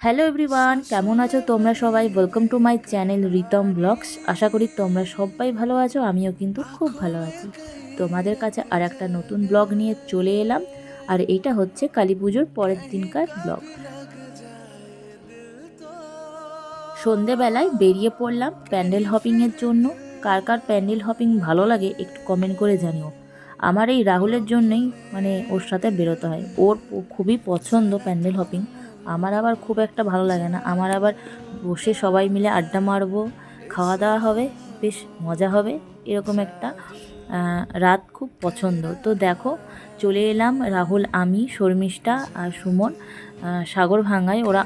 Hello everyone কেমন আছো তোমরা সবাই? Welcome to my channel Ritam blogs আশা করি তোমরা সবাই ভালো আছো, আমিও কিন্তু খুব ভালো আছি। তোমাদের কাছে আর একটা নতুন ব্লগ নিয়ে চলে এলাম, আর এটা হচ্ছে কালী পুজোর পরের দিনকার ব্লগ সন্ধেবেলায় বেরিয়ে পড়লাম প্যান্ডেল হপিংয়ের জন্য। কার কার প্যান্ডেল হপিং ভালো লাগে একটু কমেন্ট করে জানিও। আমার এই রাহুলের জন্যই মানে ওর সাথে বেরোতে হয়। ওর খুবই পছন্দ প্যান্ডেল হপিং। আমার আবার খুব একটা ভালো লাগে না। আমার আবার বসে সবাই মিলে আড্ডা মারবো খাওয়া দাওয়া হবে, বেশ মজা হবে, এরকম একটা রাত খুব পছন্দ। তো দেখো, চলে এলাম রাহুল, আমি, শর্মিষ্ঠা আর সুমন। সাগর ভাঙায় ওরা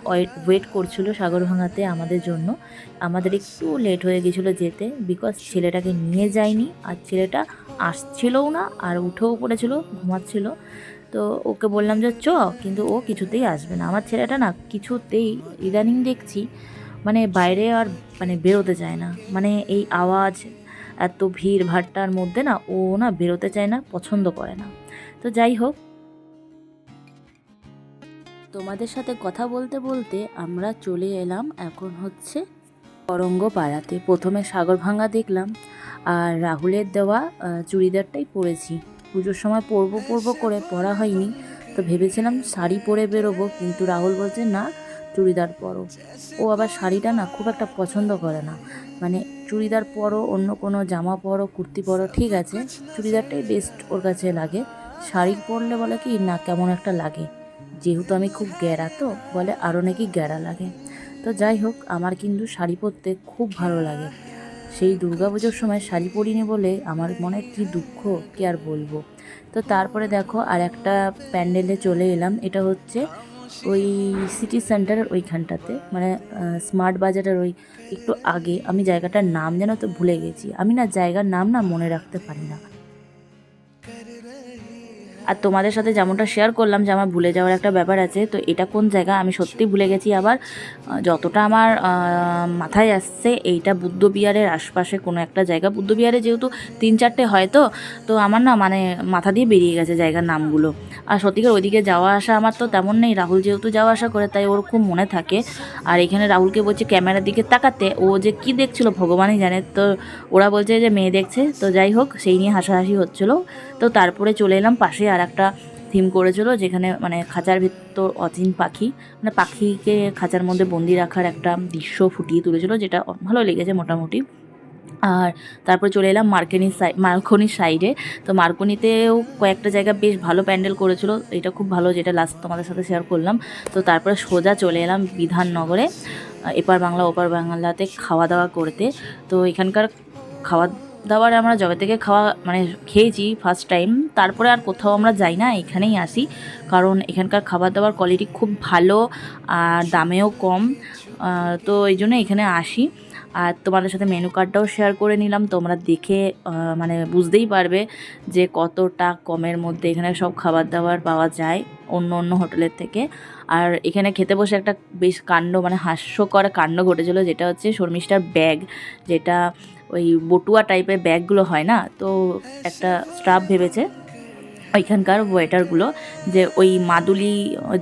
ওয়েট করছিল সাগর ভাঙাতে আমাদের জন্য। আমাদের একটু লেট হয়ে গেছিল যেতে বিকজ ছেলেটাকে নিয়ে যায়নি আর ছেলেটা আসছিলও না আর উঠেও পড়েছিল, ঘুমাচ্ছিল। তো ওকে বললাম যে, চ, কিন্তু ও কিছুতেই আসবে না। আমার ছেলেটা না কিছুতেই, ইদানিং দেখছি মানে বাইরে আর মানে বেরোতে চায় না। মানে এই আওয়াজ, এত ভিড় ভাট্টার মধ্যে না ও না বেরোতে চায় না, পছন্দ করে না। তো যাই হোক তোমাদের সাথে কথা বলতে বলতে আমরা চলে এলাম এখন হচ্ছে করঙ্গ পাড়াতে প্রথমে সাগর ভাঙা দেখলাম আর রাহুলের দেওয়া চুড়িদারটাই পরেছি। পুজোর সময় পরবো পরবো করে পরা হয়নি, তো ভেবেছিলাম শাড়ি পরে বেরোবো, কিন্তু রাহুল বলছে, না, চুড়িদার পরো। ও আবার শাড়িটা না খুব একটা পছন্দ করে না। মানে চুড়িদার পরো, অন্য কোনো জামা পরো, কুর্তি পরো, ঠিক আছে, চুড়িদারটাই বেস্ট ওর কাছে লাগে। শাড়ি পরলে বলে কি, না, কেমন একটা লাগে। যেহেতু আমি খুব গ্যারা তো, বলে আরও নাকি গ্যারা লাগে। তো যাই হোক, আমার কিন্তু শাড়ি পরতে খুব ভালো লাগে। সেই দুর্গাপুজোর সময় শাড়ি পরিনি বলে আমার মনে কি দুঃখ, কি আর বলব। তো তারপরে দেখো, আর একটা প্যান্ডেলে চলে এলাম, এটা হচ্ছে ওই সিটি সেন্টারের ওইখানটাতে। মানে স্মার্ট বাজারের ওই একটু আগে। আমি জায়গাটার নাম যেন তো ভুলে গেছি। আমি না জায়গার নাম না মনে রাখতে পারি না। আর তোমাদের সাথে যেমনটা শেয়ার করলাম যে আমার ভুলে যাওয়ার একটা ব্যাপার আছে, তো এটা কোন জায়গা? আমি সত্যি ভুলে গেছি আবার। যতটা আমার মাথায় আসছে, এইটা বুদ্ধ বিহারের আশপাশে কোনো একটা জায়গা। বুদ্ধ বিহারে যেহেতু তিন চারটে হয় তো তো আমার না মানে মাথা দিয়ে বেরিয়ে গেছে জায়গার নামগুলো। আর সত্যিকার ওইদিকে যাওয়া আসা আমার তো তেমন নেই। রাহুল যেহেতু যাওয়া আসা করে, তাই ওর খুব মনে থাকে। আর এখানে রাহুলকে বলছে ক্যামেরার দিকে তাকাতে, ও যে কি দেখছিল ভগবানই জানে। তো ওরা বলছে যে মেয়ে দেখছে, তো যাই হোক, সেই নিয়ে হাসাহাসি হচ্ছিল। তো তারপরে চলে এলাম পাশে আর একটা থিম করেছিল যেখানে মানে খাঁচার ভিতর অচিন পাখি মানে পাখিকে খাঁচার মধ্যে বন্দি রাখার একটা দৃশ্য ফুটিয়ে তুলেছিল যেটা ভালো লেগেছে মোটামুটি। আর তারপরে চলে এলাম মার্কেনির সাই মার্কনির সাইডে। তো মার্কনিতেও কয়েকটা জায়গা বেশ ভালো প্যান্ডেল করেছিল, এটা খুব ভালো যেটা লাস্ট তোমাদের সাথে শেয়ার করলাম। তো তারপরে সোজা চলে এলাম বিধাননগরে এপার বাংলা, ওপার বাংলাতে খাওয়া দাওয়া করতে। তো এখানকার খাওয়া দাওয়ার আমরা জবে থেকে খাওয়া মানে খেয়েছি ফার্স্ট টাইম তারপরে আর কোথাও আমরা যাই না, এখানেই আসি। কারণ এখানকার খাবার দাবার কোয়ালিটি খুব ভালো, আর দামেও কম তো এই জন্য এখানে আসি। আর তোমাদের সাথে মেনু কার্ডটাও শেয়ার করে নিলাম। তোমরা দেখে মানে বুঝতেই পারবে যে কতটা কমের মধ্যে এখানে সব খাবার দাবার পাওয়া যায় অন্য অন্য হোটেলের থেকে। আর এখানে খেতে বসে একটা বেশ কাণ্ড মানে হাস্যকর কাণ্ড ঘটেছিল, যেটা হচ্ছে শর্মিষ্ঠার ব্যাগ যেটা ওই বটুয়া টাইপের ব্যাগগুলো হয় না? তো একটা স্টাফ ভেবেছে। ওইখানকার ওয়েটারগুলো যে ওই মাদুলি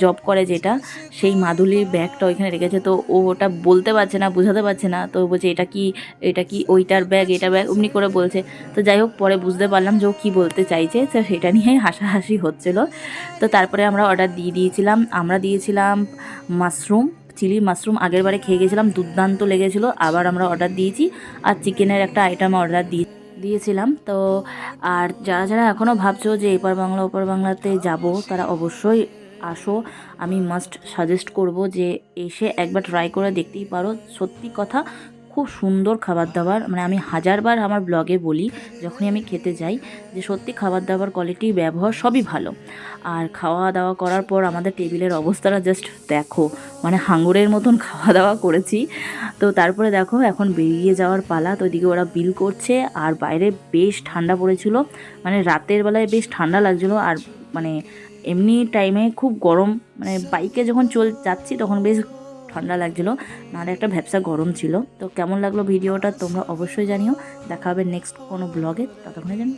জব করে যেটা, সেই মাদুলির ব্যাগটা ওইখানে রেখেছে। তো ও ওটা বলতে পারছে না, বোঝাতে পারছে না। তো বলছে, এটা কি এটা কি ওইটার ব্যাগ এটা ব্যাগ অমনি করে বলছে। তো যাই হোক, পরে বুঝতে পারলাম যে ও কী বলতে চাইছে। তো সেটা নিয়েই হাসাহাসি হচ্ছিল। তো তারপরে আমরা অর্ডার দিয়ে দিয়েছিলাম। আমরা দিয়েছিলাম মাশরুম চিলি মাশরুম আগের বারে খেয়ে গেছিলাম, দুর্দান্ত লেগেছিলো। আবার আমরা অর্ডার দিয়েছি। আর চিকেনের একটা আইটেম অর্ডার দিয়ে দিয়েছিলাম। তো আর যারা যারা এখনও ভাবছ যে এপার বাংলা, ওপার বাংলাতে যাব, তারা অবশ্যই আসো। আমি মাস্ট সাজেস্ট করব যে এসে একবার ট্রাই করে দেখতেই পারো। সত্যি কথা খুব সুন্দর খাবার দাবার মানে আমি হাজারবার আমার ব্লগে বলি, যখনই আমি খেতে যাই, যে সত্যি খাবার দাবার কোয়ালিটি ব্যবহার সবই ভালো। আর খাওয়া দাওয়া করার পর আমাদের টেবিলের অবস্থাটা জাস্ট দেখো মানে হাঙরের মতন খাওয়া দাওয়া করেছি। তো তারপরে দেখো, এখন বেরিয়ে যাওয়ার পালা, তো ওইদিকে ওরা বিল করছে, আর বাইরে বেশ ঠান্ডা পড়েছিল। মানে রাতের বেলায় বেশ ঠান্ডা লাগছিল, আর মানে এমনি টাইমে খুব গরম মানে বাইকে যখন চল, যাচ্ছি, তখন বেশ ঠান্ডা লাগছিল, নাহলে একটা ভ্যাবসা গরম ছিল। তো কেমন লাগল ভিডিওটা তোমরা অবশ্যই জানিও। দেখা হবে নেক্সট কোনো ব্লগে ততক্ষণে জানি